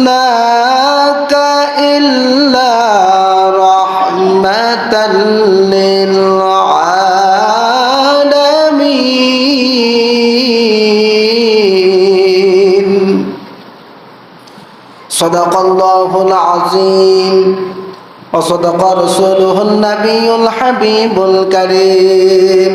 أرسلناك إلا رحمة للعالمين صدق الله العظيم وصدق رسوله النبي الحبيب الكريم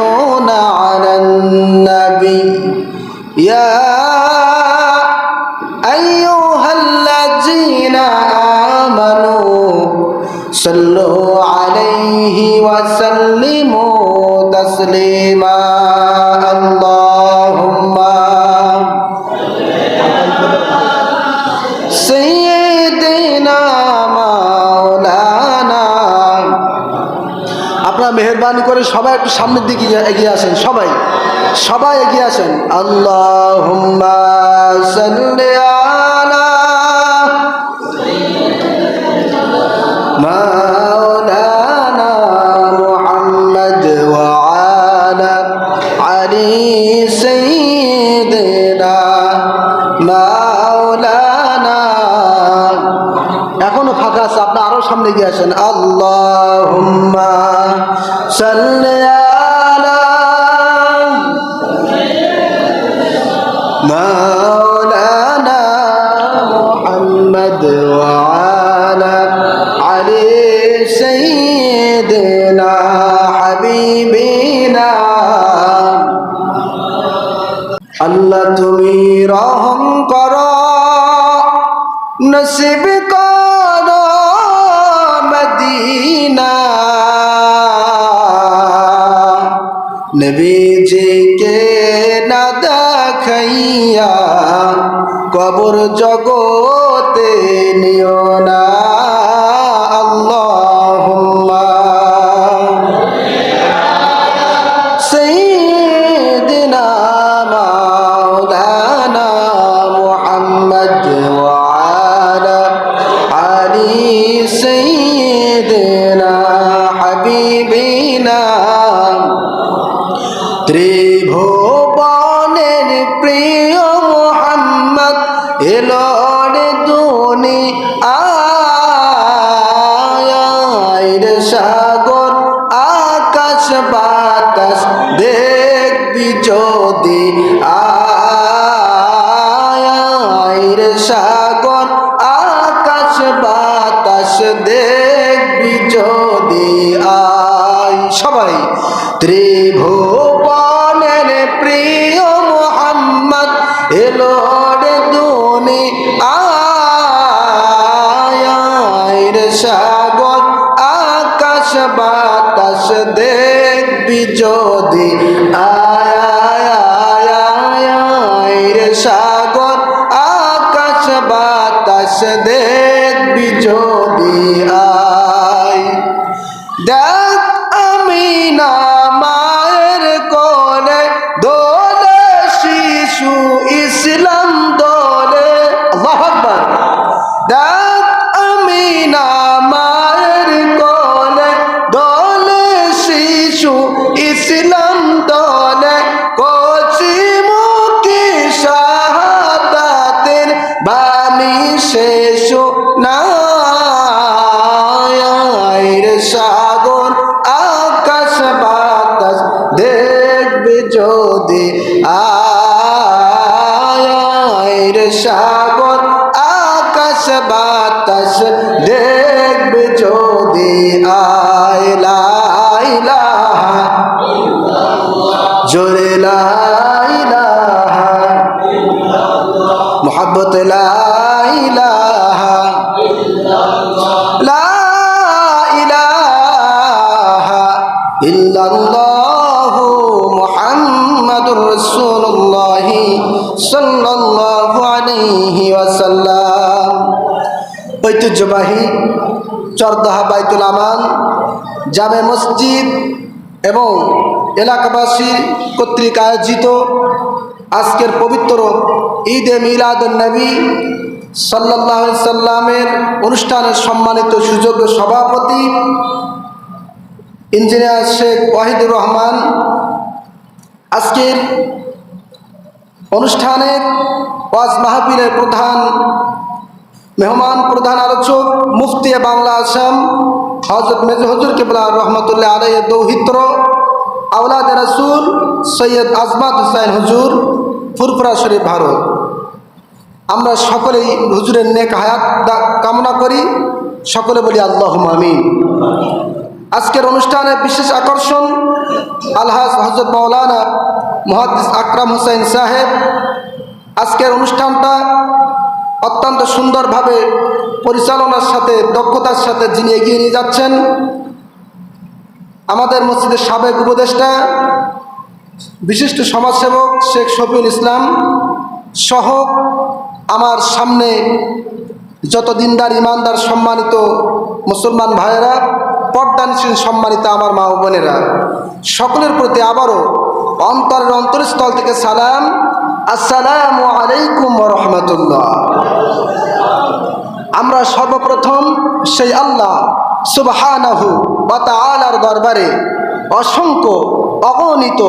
وسلموا تسليما اللهم سيدنا مولانا আপনারা মেহরবানি করে সবাই একটু সামনের দিকে এগিয়ে আসেন সবাই সবাই এগিয়ে আসেন আল্লাহ مولانا বলেছেন আল্লাহ মাওলানা মুহাম্মদ ওয়ালা আলী সাইয়্যিদিনা হাবিবিনা আল্লাহ নবীজিকে না দেখাইয়া কবর জগতে আয়ের Oh, ঐতিহ্যবাহী চরদাহা বাইতুল আমান জামে মসজিদ এবং এলাকাবাসী কর্তৃক আয়োজিত আজকের পবিত্র ঈদে মিলাদুল নবী সাল্লাহ সাল্লামের অনুষ্ঠানের সম্মানিত সুযোগ্য সভাপতি ইঞ্জিনিয়ার শেখ ওয়াহিদুর রহমান। আজকের অনুষ্ঠানের ওয়াজ মাহফিলের প্রধান মেহমান প্রধান আলোচক, মুফতি বাংলা আসাম হজরত মেজ হজুর কেবলা রহমতুল্লাহ আলাই দৌহিত্র আউলাদ রাসুল সৈয়দ আজমাত হুসাইন হুজুর, ফুরফুরা শরীফ ভারত। আমরা সকলেই হুজুরের নেক হায়াত কামনা করি। সকলে বলি আল্লাহ আমিন। আজকের অনুষ্ঠানে বিশেষ আকর্ষণ আলহাজ হজরত মৌলানা মহাদিস আকরাম হুসাইন সাহেব। আজকের অনুষ্ঠানটা অত্যন্ত সুন্দরভাবে পরিচালনার সাথে, দক্ষতার সাথে যিনি এগিয়ে নিয়ে যাচ্ছেন, আমাদের মসজিদের সাবেক উপদেষ্টা, বিশিষ্ট সমাজসেবক শেখ শফিউল ইসলাম সহ আমার সামনে যত দিনদার, ইমানদার, সম্মানিত মুসলমান ভাইয়েরা, পর্দানশীল সম্মানিত আমার মা বোনেরা, সকলের প্রতি আবারও অন্তরের অন্তরস্থল থেকে সালাম। আসসালাম আলাইকুম রহমতুল্লাহ। আমরা সর্বপ্রথম সেই আল্লাহ সুবাহ দরবারে অসংখ্য অগণিত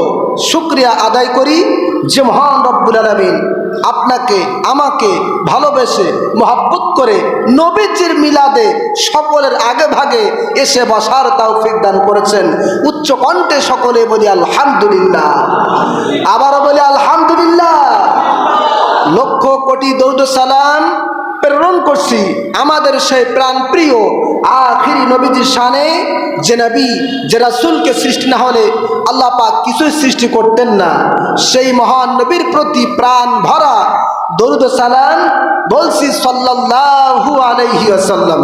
শুক্রিয়া আদায় করি যে মহান রব্বুল আলমিন আপনাকে, আমাকে ভালোবেসে, মহাব্বত করে নবীজির মিলাদে সকলের আগে ভাগে এসে বসার তৌফিক দান করেছেন। উচ্চ কণ্ঠে সকলে বলি আলহামদুলিল্লাহ। আবারও বলি আলহামদুলিল্লাহ। লক্ষ কোটি দৌদ সালাম। প্রেরণ করছি, আমাদের সেই প্রাণ প্রিয় আখিরি নবীজির সানে যে নবী, যে রাসুলকে সৃষ্টি না হলে আল্লাহ পাক কিছুই সৃষ্টি করতেন না। সেই মহান নবীর প্রতি প্রাণ ভরা দরুদ সালাম বলছি সাল্লাহু আলাইহি ওয়াসাল্লাম।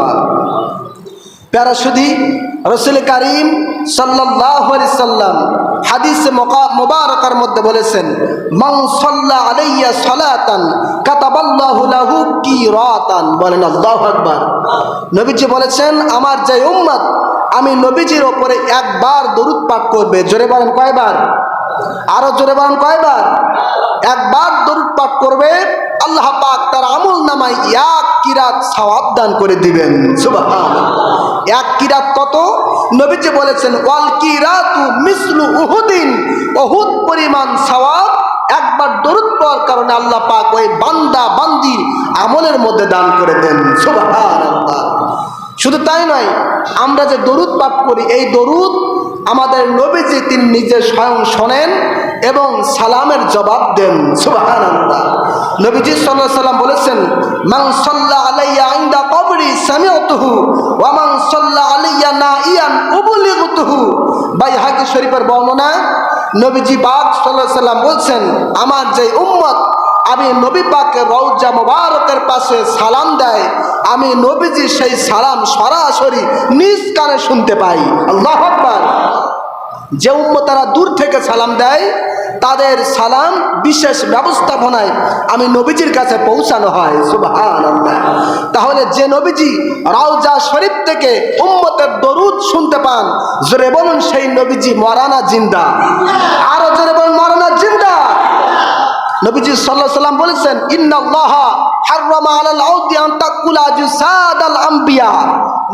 প্যারা শুধু রসুল করিম সাল্লাম হাদিসে মুবারকার মধ্যে বলেছেন আলাইয়া কাতাবাল্লাহু লাহু কিরাতান। বলেন নবীজি বলেছেন, আমার যে উম্মত, আমি নবীজির ওপরে একবার দরুদ পাঠ করবে। জোরে বলেন কয়বার? আরও জোরে বলেন কয়বার? একবার দরুদ পাঠ করবে, আল্লাহ পাক তার আমল নামায় এক কিরাত সওয়াব দান করে দিবেন। সুবহানাল্লাহ। এক কিরাত কত? নবীজি বলেছেন, ওয়াল কিরাতু মিসলু উহুদিন। উহুদ পরিমাণ সওয়াব একবার দরুদ পড়ার কারণে আল্লাহ পাক ওই বান্দা, বান্দি আমলের মধ্যে দান করে দেন। শুধু তাই নয়, আমরা যে দরুদ পাঠ করি, এই দরুদ আমাদের নবীজি তিনি নিজে স্বয়ং শোনেন। এবং সালামের জবাব দেন, সুবহানাল্লাহ। নবীজি আলাইহি সাল্লাম বলেছেন, মান সাল্লা আলাইয়া ইনদা কবরি সামিআতুহু ওয়া মান সাল্লা আলাইয়া নাইয়ান উবলিগতুহু। বাইহাকি শরীফের বর্ণনা নবীজি পাক সাল্লাল্লাহু আলাইহি সাল্লাম বলছেন, আমার যে উম্মত, আমি নবী পাকের রৌজা মোবারকের পাশে সালাম দেয়, আমি নবীজি সেই সালাম সরাসরি নিজ কানে শুনতে পাই। আল্লাহ আকবার। যে উম্মতারা দূর থেকে সালাম দেয় তাদের সালাম বিশেষ ব্যবস্থাপনায় আমি নবীজির কাছে পৌঁছানো হয় সুবাহ তাহলে যে নবীজি রাউজা শরীফ থেকে উম্মতের দরুদ শুনতে পান, জোরে বলুন সেই নবীজি মরানা জিন্দা। আরও জোরে বলুন, মরানা জিন্দা। নবীজি সাল্লাহ সাল্লাম বলেছেন, ইন্নাল্লাহ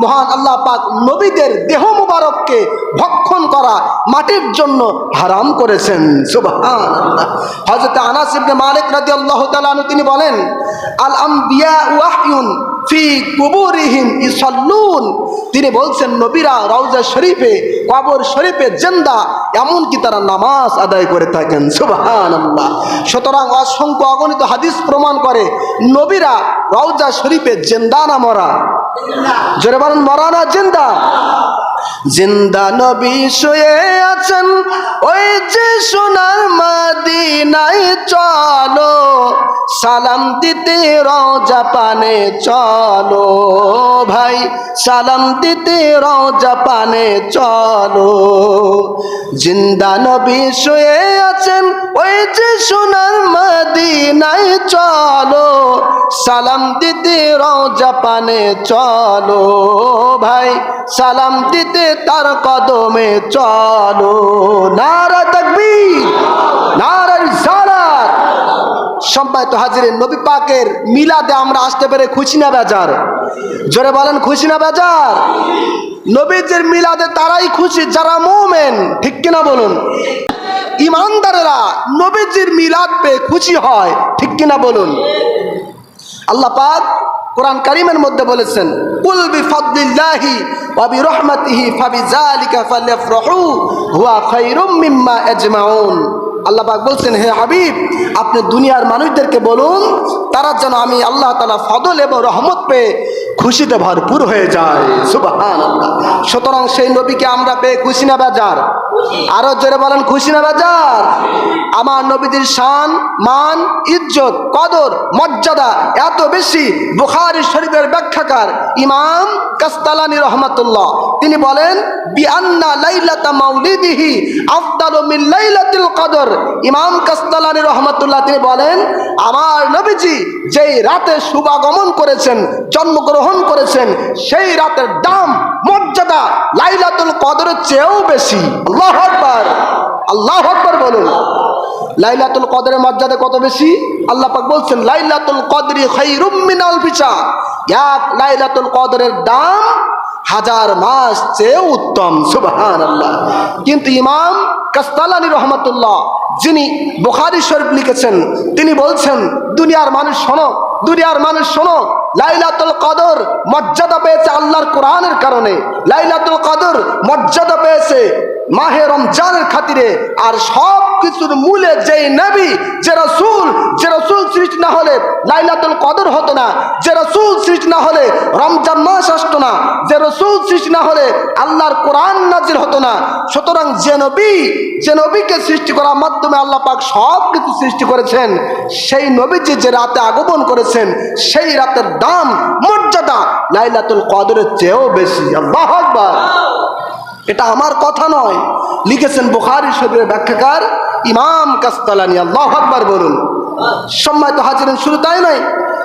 মহান আল্লাহ পাক নবীদের দেহ মুবারককে ভক্ষণ করা মাটির জন্য হারাম করেছেন। হযরত আনাস ইবনে মালিক রাদিয়াল্লাহু তাআলা তিনি বলেন, আল আম্বিয়া ওয়াহয়ুন ফি কুবুরিহিম ইসাল্লুন। তিনি বলছেন, নবীরা রওজা শরীফে, কবর শরীফে জিন্দা, এমনকি তারা নামাজ আদায় করে থাকেন। সুবহানাল্লাহ। সুতরাং অসংখ্য অগণিত হাদিস প্রমাণ করে নবীরা রওজা শরীফে জেন্দা না মরা? জোরে বলেন মরা না জিন্দা? জিন্দা নবী শুয়ে আছেন। ওই যে সোনার মাদিনায় চলো। সালাম দিতে রওজা পানে চলো ভাই। সালাম দিতে রওজা পানে চলো। জিন্দা নবী শুয়ে আছেন। ওই যে সোনার মদিনায় চলো। সালাম দিতে রওজা জাপানে চলো ভাই। সালাম দিতে তার কদমে চলো। নারা তাকবীর, নারা রিসালাত। সম্মানিত হাজির নবী পাকের মিলাদে আমরা আসতে পেরে খুশি না, বেজার? জোরে বলেন, খুশি না, বেজার? নবীজির মিলাদে তারাই খুশি, যারা মোমেন, ঠিক কিনা বলুন? ইমানদারেরা নবীজির মিলাদ পেয়ে খুশি হয়, ঠিক কিনা বলুন? আল্লাহ পাক কোরআন কারিমের মধ্যে বলেছেন, কুল হুয়া মিম্মা আজমাউন। বলছেন, হে হাবিব, আপনি দুনিয়ার মানুষদেরকে বলুন, তারা যেন আমি আল্লাহ তালা ফদল এবং রহমত পেয়ে খুশিতে ভরপুর হয়ে যায়। সুবহানাল্লাহ। সুতরাং সেই নবীকে আমরা পেয়ে খুশি না, বাজার। আরও জোরে বলেন, খুশি না বাজার? আমার নবীদের শান, মান, ইজ্জত, কদর, মর্যাদা এত বেশি বুখারি শরীফের ব্যাখ্যাকার ইমাম কাস্তালানি রহমাতুল্লাহ। তিনি বলেন, বিআন্না লাইলাতা মাউলিদিহি আফদালু মিন লাইলাতিল কদর। ইমাম কাস্তালানি রহমাতুল্লাহ তিনি বলেন, আমার নবীজি যেই রাতে শুভাগমন করেছেন, জন্মগ্রহণ করেছেন, সেই রাতের দাম, মর্যাদা লাইলাতুল কদরের চেয়েও বেশি। আল্লাহ আকবার। আল্লাহ আকবার বলুন। লাইলাতুল কদরের মর্যাদা কত বেশি? আল্লাহ পাক বলছেন, লাইলাতুল কদরি খৈরুম মিনাল ফিসা এক লাইলাতুল কদরের দাম হাজার মাস চেয়ে উত্তম সুবহান আল্লাহ কিন্তু ইমাম কাস্তালানি রহমতুল্লাহ, যিনি বুখারি শরীফ লিখেছেন, তিনি বলছেন, দুনিয়ার মানুষ শোনো, দুনিয়ার মানুষ শোনো, লাইলাতুল কদর মর্যাদা পেয়েছে আল্লাহর কোরআনের কারণে, লাইলাতুল কদর মর্যাদা পেয়েছে মাহে রমজানের খাতিরে, আর সব কিছুর মূলে যেই নবী, যে রসুল যে রসুল সৃষ্টি না হলে লাইলাতুল কদর হতো না, যে রসুল সৃষ্টি না হলে রমজান মাস আসতো না, যে রসুল সৃষ্টি না হলে আল্লাহর কোরআন নাজির হতো না। সুতরাং যে নবী, যে নবীকে সৃষ্টি করার মাধ্যমে আল্লাহ পাক সব কিছু সৃষ্টি করেছেন, সেই নবীজি যে রাতে আগমন করেছেন, সেই রাতের দাম, মর্যাদা লাইলাতুল কদরের চেয়েও বেশি। আল্লাহ আকবার। এটা আমার কথা নয়। লিখেছেন বুখারি শরীরের ব্যাখ্যাকার ইমাম কাস্তালানি। আল্লাহ আকবার বলুন। সম্মানিত হাজিরেন শুরু তাই নয়,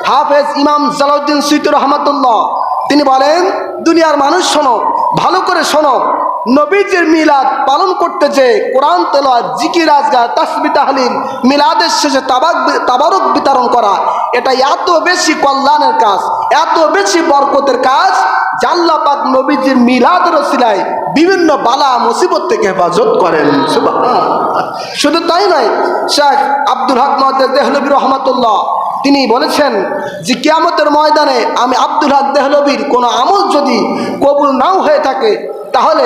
হাফেজ ইমাম জালাউদ্দিন সুইতুর রহমতুল্লাহ তিনি বলেন, দুনিয়ার মানুষ শোনো, ভালো করে শোনো। নবীজির মিলাদ পালন করতে যে কোরআন তেলা জিকির আজগা তাসবি তাহলিল, মিলাদের শেষে তাবাক তাবারক বিতরণ করা, এটা এত বেশি কল্যাণের কাজ, এত বেশি বরকতের কাজ, জাল্লা পাক নবীজির মিলাদ রসিলায় বিভিন্ন বালা, মুসিবত থেকে হেফাজত করেন। শুধু তাই নয়, শেখ আব্দুল হক মহাদেব দেহলবী রহমতুল্লাহ তিনি বলেছেন যে কিয়ামতের ময়দানে আমি আব্দুল হক দেহলবীর কোনো আমল যদি কবুল নাও হয়ে থাকে, তাহলে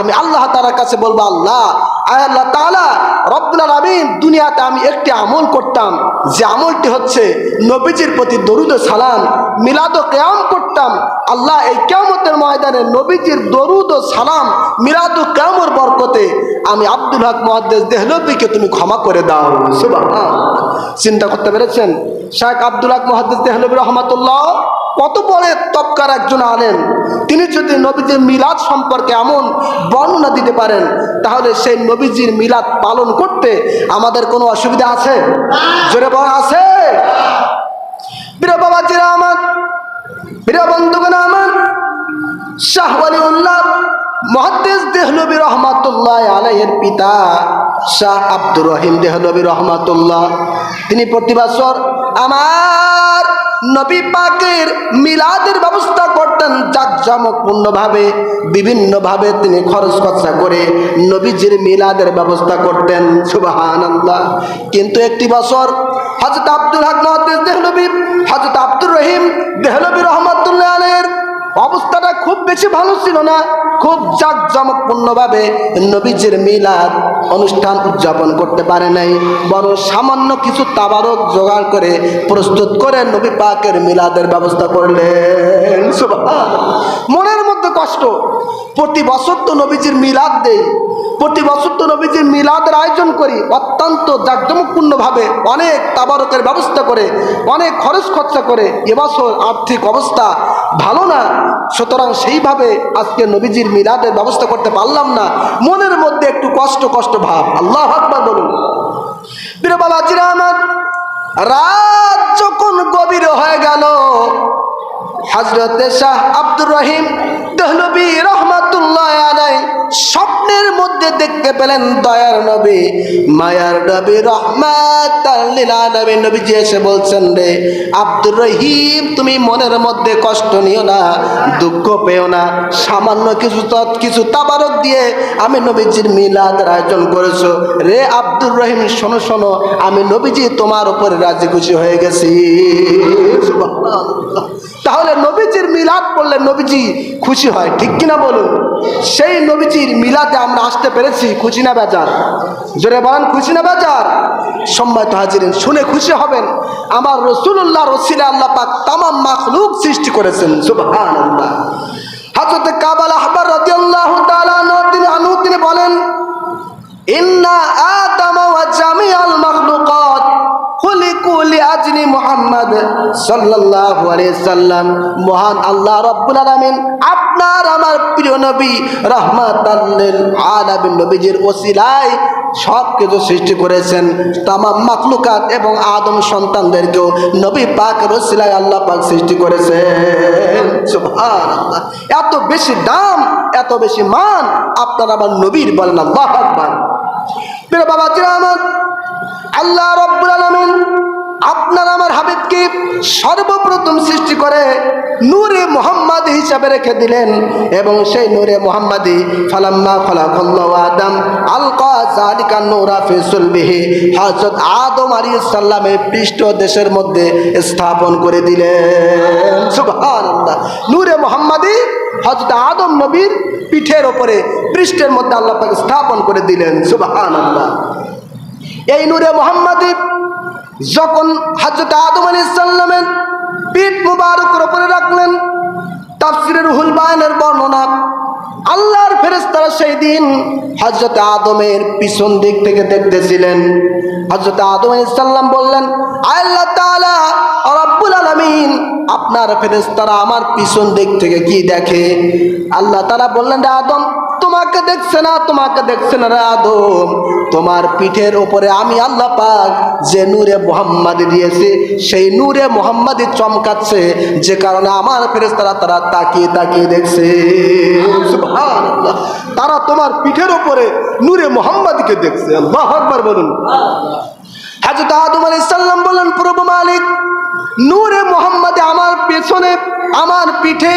আমি আল্লাহ তালার কাছে বলব, আল্লাহ, আয় আল্লাহ তালা রব্বুল আলমিন দুনিয়াতে আমি একটি আমল করতাম, যে আমলটি হচ্ছে নবীজির প্রতি দরুদ সালাম, মিলাদ কেয়াম করতাম, আল্লাহ এই কেয়ামতের ময়দানে নবীজির দরুদ ও সালাম, মিলাদ কেয়ামর বরকতে আমি আব্দুল হক মহাদ্দেশ দেহলবিকে তুমি ক্ষমা করে দাও সুবহানাল্লাহ। চিন্তা করতে পেরেছেন? শেখ আব্দুল হক মহাদ্দেশ দেহলবী রহমতুল্লাহ কত বড় তবকার একজন আনেন তিনি যদি নবীজির মিলাদ সম্পর্কে এমন বর্ণনা দিতে পারেন, তাহলে সেই নবীজির মিলাদ পালন করতে আমাদের কোনো অসুবিধা আছে? জোরে বলা আছে। প্রিয় বাবাজিরা আমার, প্রিয় বন্ধুগণ আমার, শাহ ওয়ালিউল্লাহ মহাদ্দেশ দেহলবী রহমাতুল্লাহ আলাইয়ের পিতা শাহ আব্দুর রহিম দেহলবী রহমাতুল্লাহ। তিনি প্রতি বছর আমার নবী পাকের মিলাদের ব্যবস্থা করতেন, জাঁকজমকপূর্ণভাবে, বিভিন্নভাবে তিনি খরচ খরচা করে নবীজির মিলাদের ব্যবস্থা করতেন সুবাহান কিন্তু একটি বছর হজরত আব্দুল হক মহাদ্দেশ দেহলবী হজরত আব্দুর রহিম দেহলবী রহমাতুল্লাহ আলের অবস্থাটা খুব বেশি ভালো ছিল না। খুব জাঁকজমকপূর্ণভাবে নবীজির মিলাদ অনুষ্ঠান উদযাপন করতে পারে নাই। বড় সামান্য কিছু তাবারক জোগাড় করে প্রস্তুত করে নবী পাকের মিলাদের ব্যবস্থা করলেন। মনের মধ্যে কষ্ট। প্রতি বছর তো নবীজির মিলাদ দেই। প্রতি বছর তো নবীজির মিলাদের আয়োজন করি। অত্যন্ত জাঁকজমকপূর্ণভাবে অনেক তাবারকের ব্যবস্থা করে, অনেক খরচ খরচা করে এবছর আর্থিক অবস্থা ভালো না, সুতরাং সেইভাবে আজকে নবীজির মিলাদের ব্যবস্থা করতে পারলাম না। মনের মধ্যে একটু কষ্ট কষ্ট ভাব। আল্লাহ আকবার বলুন। প্রিয় বাবাজিরা আমার, রাত যখন গভীর হয়ে গেল হজরত শাহ আব্দুর রহিম দহলবি রহমাতুল্লাহ আলাই স্বপ্নের মধ্যে দেখতে পেলেন দয়ার নবী। মায়ার নবী রহমাত নবী নবীজি এসে বলছেন রে আব্দুর রহিম, তুমি মনের মধ্যে কষ্ট নিও না, দুঃখ পেও না। সামান্য কিছু তৎ, কিছু তাবারক দিয়ে আমি নবীজির মিলাদের আয়োজন করেছ। রে আব্দুর রহিম, শোনো শোনো, আমি নবীজি তোমার উপরে রাজি খুশি হয়ে গেছি। তাহলে নবীজির মিলাদ করলে নবীজি খুশি হয়, ঠিক কিনা বলুন? সেই নবীজির মিলাদে আমরা আসতে পেরেছি, খুশি না বেজার? জোরে বলেন, খুশি না বেজার? সম্মানিত হাজিরেন, শুনে খুশি হবেন। আমার রসুল্লাহ রসিলা আল্লাহ পাক তামাম মাখলুক সৃষ্টি করেছেন, সুবহানাল্লাহ। হযরত কাবাল আহবার রাদিয়াল্লাহু তাআলা তিনি বলেন, ইন্না আদামা ওয়া জামিআল মাখলুকাত খুলিকু লিআজলি মুহাম্মদ সাল্লাল্লাহু আলাইহি সাল্লাম, মহান আল্লাহ রাব্বুল আলামিন আপনার আমার প্রিয় নবী রাহমাতাল লিল আলামিন নবীজির ওসিলায় সব কিছু সৃষ্টি করেছেন। তামাম মাখলুকাত এবং আদম সন্তানদেরকেও নবী পাক রসিলায় আল্লাহ পাক সৃষ্টি করেছেন। এত বেশি দাম, এত বেশি মান আপনার আমার নবীর বলেন আল্লাহ প্রিয় বাবা আমার, আল্লাহ রব্বুল আলামিন আপনার আমার হাবিবকে সর্বপ্রথম সৃষ্টি করে নূরে মোহাম্মদ হিসাবে রেখে দিলেন এবং সেই নূরে মোহাম্মদী ফালাম্মা খলাকাল্লাহু আদম আলকা জালিকা নূরা ফি সুলবিহি হযরত আদম আলাইহিস সালামের পৃষ্ঠ দেশের মধ্যে স্থাপন করে দিলেন। সুবহানাল্লাহ। নূরে মোহাম্মদী হযরত আদম নবীর পিঠের ওপরে পৃষ্ঠের মধ্যে আল্লাহ স্থাপন করে দিলেন। সুবহানাল্লাহ। এই নূরে মোহাম্মদী যখন হাজরত আদম আলী ইসাল্লামের পিঠ মুবারকের উপরে রাখলেন, তাফসিরের রুহুল বায়নের বর্ণনা, আল্লাহর ফেরেস্তারা সেই দিন হজরত আদমের পিছন দিক থেকে দেখতেছিলেন। হজরত আদম ইসাল্লাম বললেন আল্লাহ তাআলা, রব্বুল আলামিন, আপনার ফেরেস্তারা আমার পিছন দিক থেকে কি দেখে? আল্লাহ তারা বললেন আদম দেখছে না, তোমাকে দেখছে না আদম। তোমার পিঠের ওপরে আমি আল্লাহ পাক যে নূরে মোহাম্মদ দিয়েছে, সেই নূরে মোহাম্মদই চমকাচ্ছে, যে কারণে আমার ফেরেস্তারা তারা তাকিয়ে তাকিয়ে দেখছে। তারা তোমার পিঠের ওপরে নূরে মোহাম্মদকে দেখছে। আল্লাহ আকবার বলুন। হাজরত আদম আলাইহিস সালাম বললেন, প্রভু মালিক, নূরে মোহাম্মদে আমার পেছনে, আমার পিঠে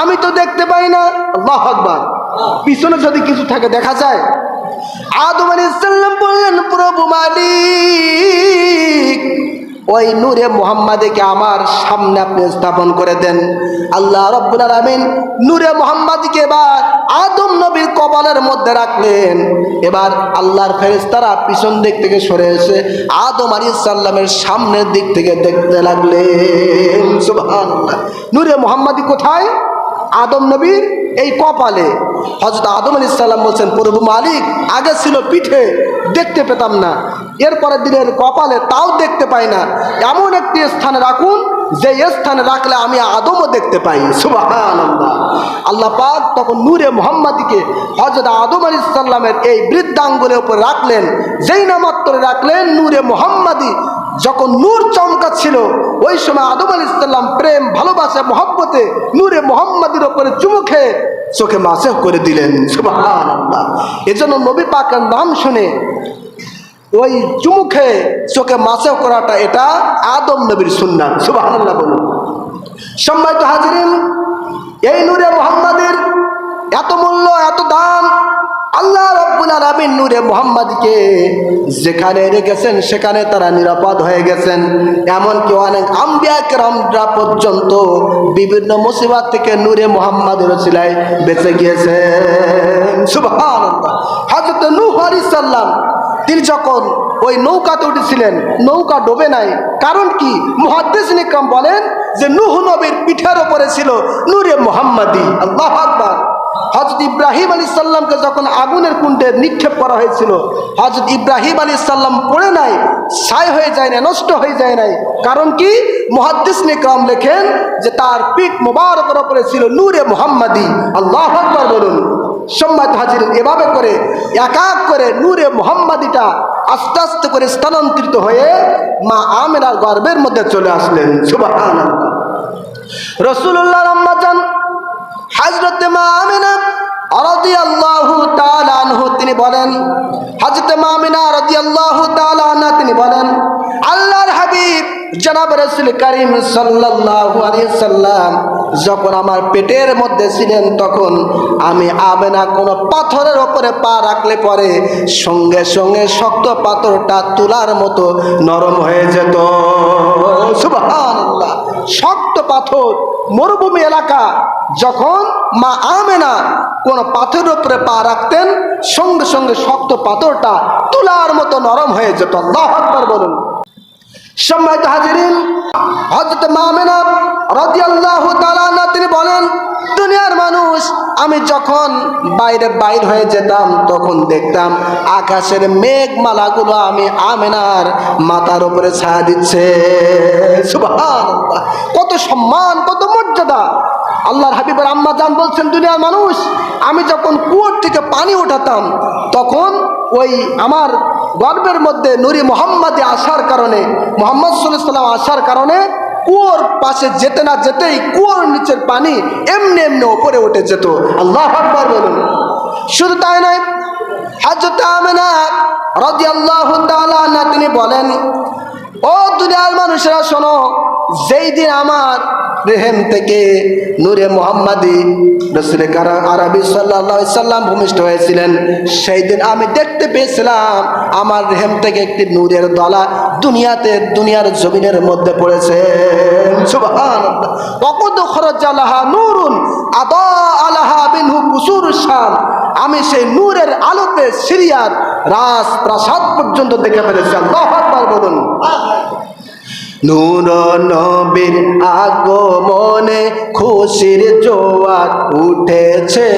আমি তো দেখতে পাই না। আল্লাহ আকবার। পিছনে যদি কিছু থাকে, দেখা যায়। আদম সালাম বললেন, প্রভু মালিক, ওই নূরে মোহাম্মদকে আমার সামনে আপনি স্থাপন করে দেন। আল্লাহ রব্বুল আলামিন নূরে মোহাম্মদকে এবার আদম নবীর কপালের মধ্যে রাখলেন। এবার আল্লাহর ফেরেশতারা পিছন দিক থেকে সরে এসে আদম আলাইহিস সালামের সামনের দিক থেকে দেখতে লাগলেন। সুবহানাল্লাহ। নূরে মোহাম্মদী কোথায়? আদম নবীর এই কপালে। হজরত আদম আলি সাল্লাম বলছেন, প্রভু মালিক, আগে ছিল পিঠে, দেখতে পেতাম না। এরপরের দিনের কপালে তাও দেখতে পাই না। এমন একটি স্থানে রাখুন, যে স্থানে রাখলে আমি আদমও দেখতে পাই। আল্লাহ পাক তখন নূরে মোহাম্মদীকে হজরত আদম আলি সাল্লামের এই বৃদ্ধাঙ্গুলের উপর রাখলেন। যেই না মাত্র রাখলেন, নূরে মোহাম্মদী যখন নূর চমকাচ্ছিল, ওই সময় আদম আলি ইসলাম প্রেম, ভালোবাসা, মহব্বতে নূরে মোহাম্মদের ওপরে চুমু খেয়ে চোখে মাসে করে দিলেন। এজন্য নবী পাকের নাম শুনে ওই চুমু খেয়ে চোখে মাসে করাটা এটা আদম নবীর সুন্নাত সুবহানাল্লাহ বলুন। সম্মানিত হাজিরিন, এই নূরে মোহাম্মদের এত মূল্য, এত দাম আল্লাহ রব্বুল আলামিন নূরে মোহাম্মদকে যেখানে রেখেছেন, সেখানে তারা নিরাপদ হয়ে গেছেন। এমনকি অনেক আম্বিয়া কেরামরা পর্যন্ত বিভিন্ন মুসিবত থেকে নূরে মোহাম্মদের রসিলায় বেঁচে গিয়েছেন। সুবহানাল্লাহ। হযরত নূহ আলাইহিস সালাম, তিনি যখন ওই নৌকাতে উঠেছিলেন, নৌকা ডোবে নাই, কারণ কি? মুহাদ্দিস নিকাম বলেন যে, নুহ নবীর পিঠের ওপরে ছিল নূরে মোহাম্মদী। আল্লাহ আকবার। হজরত ইব্রাহিম আলী সাল্লামকে যখন আগুনের কুণ্ডে নিক্ষেপ করা হয়েছিল হজরত ইব্রাহিম আলী সাল্লাম পড়ে নাই, ছাই হয়ে যায় না নষ্ট হয়ে যায় নাই। কারণ কি? মুহাদ্দিস নিকরাম লেখেন যে তার পিঠ মোবারকের ওপরে ছিল নূরে মোহাম্মদী। আল্লাহ আকবার বলুন। সম্মাদ হাজির, এভাবে করে এক এক করে নূরে মোহাম্মদীটা আস্তে আস্তে করে স্থানান্তরিত হয়ে মা আমেনার গর্বের মধ্যে চলে আসলেন। সুবাহ রসুল্লাহ আম্মাজান হাজরত মা আমিনা রাদি আল্লাহু আনহু, তিনি বলেন হজরত মা আমিনা রাদি আল্লাহু আনহা, তিনি বলেন, আল্লাহর হাবিব জনাব রসুল করিম সাল্লাল্লাহু আলাইহি সাল্লাম যখন আমার পেটের মধ্যে ছিলেন, তখন আমি আমেনা কোনো পাথরের ওপরে পা রাখলে পরে সঙ্গে সঙ্গে শক্ত পাথরটা তুলার মতো নরম হয়ে যেত। সুবহানাল্লাহ। শক্ত পাথর, মরুভূমি এলাকা। যখন মা আমেনা কোন পাথরের উপরে পা রাখতেন, সঙ্গে সঙ্গে শক্ত পাথরটা তুলার মতো নরম হয়ে যেত। আল্লাহ বলুন। সম্মানিত হাজিরিন হজরত মামেনা রাদিয়াল্লাহু তাআলা তিনি বলেন, দুনিয়ার মানুষ, আমি যখন বাইরে বাইর হয়ে যেতাম, তখন দেখতাম আকাশের মেঘমালাগুলো আমি আমেনার মাথার উপরে ছায়া দিচ্ছে। কত সম্মান, কত মর্যাদা। আল্লাহর হাবিবের আম্মা জান বলছেন, দুনিয়ার মানুষ, আমি যখন কুয়োর থেকে পানি উঠাতাম তখন ওই আমার গর্বের মধ্যে নুরি মোহাম্মদে আসার কারণে, মোহাম্মদ সাল্লাম আসার কারণে কুয়োর পাশে যেতে না যেতেই কুয়োর নিচের পানি এমনি এমনি ওপরে উঠে যেত। আল্লাহ আকবর বলুন। শুধু তাই নয় হাজরত আমেনা রাজি আল্লাহ না তিনি বলেন ও দুনিয়ার মানুষেরা, শোনো, যেই দিন আমার রেহেম থেকে নূরে মোহাম্মদী রসুল আরবি সাল্লাহ সাল্লাম ভূমিষ্ঠ হয়েছিলেন, সেই দিন আমি দেখতে পেয়েছিলাম আমার রেহেম থেকে একটি নূরের দলা দুনিয়াতে, দুনিয়ার জমিনের মধ্যে পড়েছে। অকদ খরচ আলাহা নূরুন আদা আলাহা বিনহু কুসুর শান। আমি সেই নূরের আলোতে সিরিয়ার রাজ প্রাসাদ পর্যন্ত দেখে ফেলেছি। আল্লাহ বলুন। নূর নবীর আগমনে খুশির জোয়ার উঠেছে।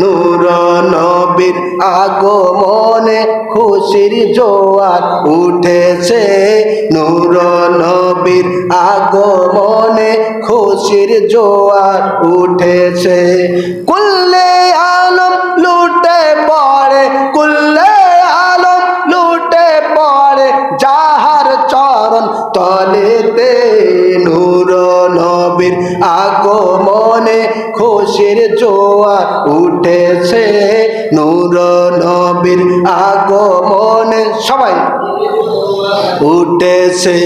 নূর নবীর আগমনে খুশির জোয়ার উঠেছে। নূর নবীর আগমনে খুশির জোয়ার উঠেছে। কুল্লে উঠেছে নূর নবীর আগমনে। সবাই। উঠেছে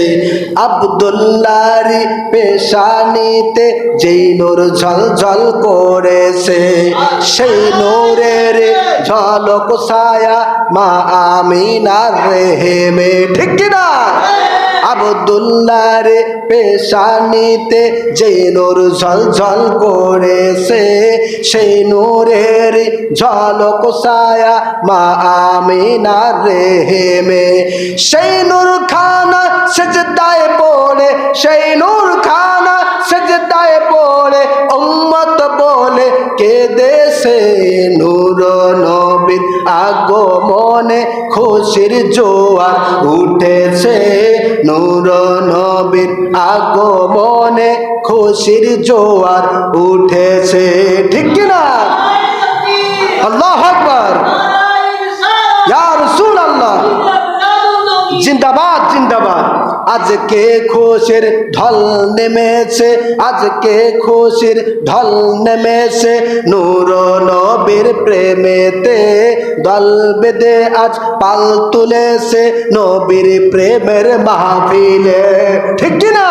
আবদুল্লারি পেশানিতে, যেই নূর ঝলঝল করেছে, সেই নূরের ঝলক ছায়া মা আমিনার রেহেমে। ঠিক কিনা? আবদুল্লার পেশানিতে যে নূর ঝলঝল করেছে, সেই নূরের ঝলক ছায়া মা আমিনার রেহেমে। সেই নূর খানা সেজদায় পড়ে, সেই নূর খানা সেজদায় পড়ে, উম্মত বলে কে দেশে নূর। নবীর আগমনে খুশির জোয়ার উঠেছে। নূর নবীর আগমনে খুশির জোয়ার উঠেছে। ঠিক কিনা আল্লাহ আকবার। ইয়া রাসূলুল্লাহ। জিন্দাবাদ জিন্দাবাদ। আজকে খুশির ঢল নেমেছে আজকে খুশির ঢল নেমেছে নূর নবীর প্রেমেতে দল বেদে আজ পাল তুলেছে নবীর প্রেমের মাহফিলে। ঠিক কিনা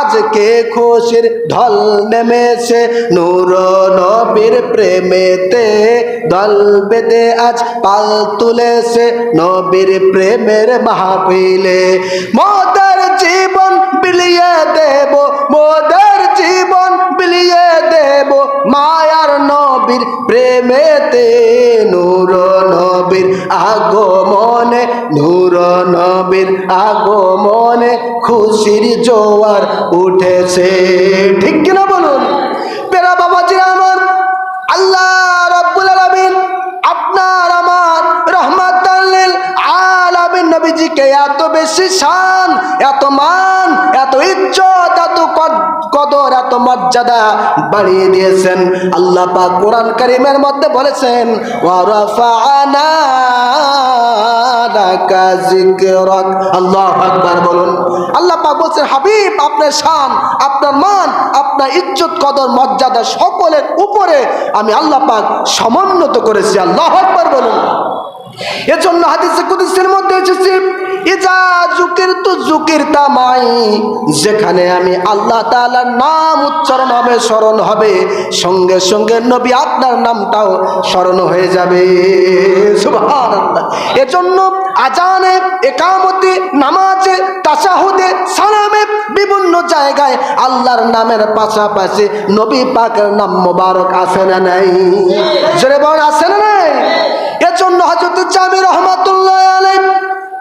আজকে খুশির ঢল নেমেছে নূর নবীর প্রেমেতে। দল বেদে আজ পাল তুলেছে নবীর প্রেমের মাহফিলে। মোদের জীবন বিলিয়ে দেব, মোদের জীবন বিলিয়ে দেব। মায়ার নবীর প্রেমেতে নূর নবীর আগমনে, নূর নবীর আগমনে খুশির জোয়ার উঠেছে। ঠিক কিনা বলুন? পেরা বাবাজি আমার আল্লাহ রাব্বুল আলামিন আপনার আমার রহমাতাল্লিল আলামিন নবীজিকে এত বেশি শান, এত মান ইজ্জত এত কদ- কদর এত মর্যাদা বাড়িয়ে দিয়েছেন। আল্লাহ পাক কোরআন কারিমের মধ্যে বলেছেন বলুন। আল্লাহ বলছেন, হাবিব, আপনার আপনার মান, আপনার কদর, মর্যাদা সকলের উপরে আমি আল্লাহ পাক করেছি। আল্লাহ বলুন। এজন্য হাদিসে মধ্যে এসেছে ইজা জুকির তু জুকির তামাই, যেখানে আমি আল্লাহ তাআলার নাম উচ্চারণ হবে স্মরণ হবে, সঙ্গে সঙ্গে নবী আপনার নামটাও স্মরণ হয়ে যাবে। এজন্য আজানে একামতে, নামাজে, তাসাহুদে, সালামে বিভিন্ন জায়গায় আল্লাহর নামের পাশাপাশি নবী পাকের নাম মোবারক আছে না নাই? জোরে বল আছে না নাই? এজন্য হজরত জামি রহমাতুল্লাহ আলাই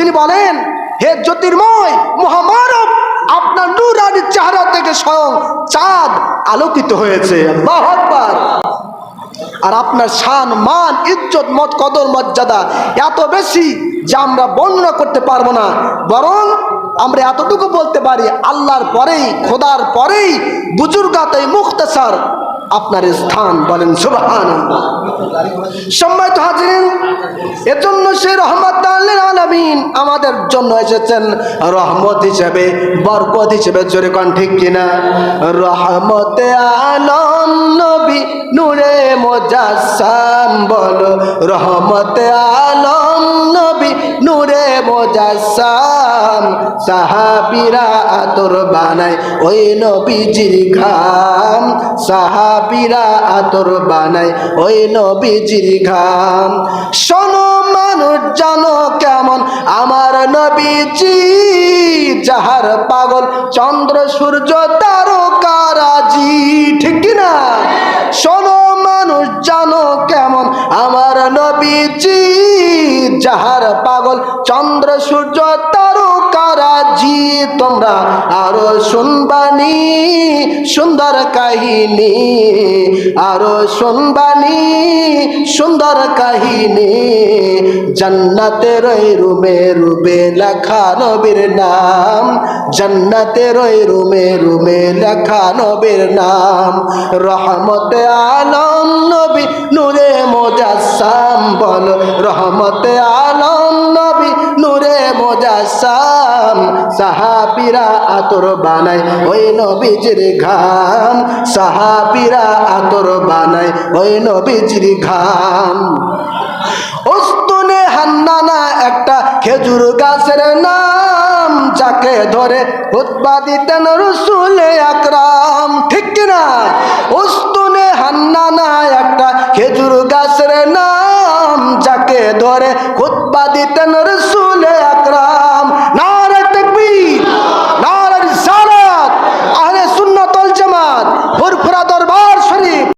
তিনি বলেন, হে জ্যোতির্ময় মহামানব, আপনার নূরানি চেহারা থেকে স্বয়ং চাঁদ আলোকিত হয়েছে। আর আপনার শান, মান, ইজ্জত, মত, কদর, মর্যাদা এত বেশি যে আমরা বর্ণনা করতে পারব না। বরং আমরা এতটুকু বলতে পারি, আল্লাহর পরেই, খোদার পরেই বুজুর্গাতে মুখতাসার আপনার স্থান বলেন সুবহান সম্মানিত হাজিরিন, এজন্য সে রহমত আলামিন আমাদের জন্য এসেছেন রহমত হিসেবে, বরকত হিসেবে জোরে কন ঠিক কিনা? রহমতে আলম নবী নূরে মোজাসাম বলো, রহমতে আলম মোজাসাম সাহাবিরা আতর বানায়। ওই নবীজির ঘাম, সাহাবিরা আতর বানায়। ওই নবীজির ঘাম। শোনো মানুষ, জানো কেমন? আমার নবীজি যাহার পাগল, চন্দ্র, সূর্য তারকারাজি ঠিক কিনা? শোনো নবীজি যাহার পাগল চন্দ্র সূর্য তারকারাজি তোমরা আরও শুনবানি, সুন্দর কাহিনী। আরও শুনবানি, সুন্দর কাহিনী। জান্নাতের ওই রুমে রুবে লেখা নবীর নাম। জান্নাতের ওই রুমে রুমে লেখা নবীর নাম। রহমতে আলম নবী, নূরে মোজাসাম বল। রহমতে আলম নবী নূরে মোজাসাম সাহাবিরা আতর বানায়, ওই নবীজির ঘাম সাহাবিরা আতর বানায়, ওই নবীজির ঘাম ওস্তুনে হান্নানা একটা খেজুর গাছের নাম, যাকে ধরে খুতবা দিতেন রসুলে আকরাম। ঠিক কিনা ওস্তুনে হান্নানা একটা খেজুর গাছের নাম, যাকে ধরে খুতবা দিতেন বলে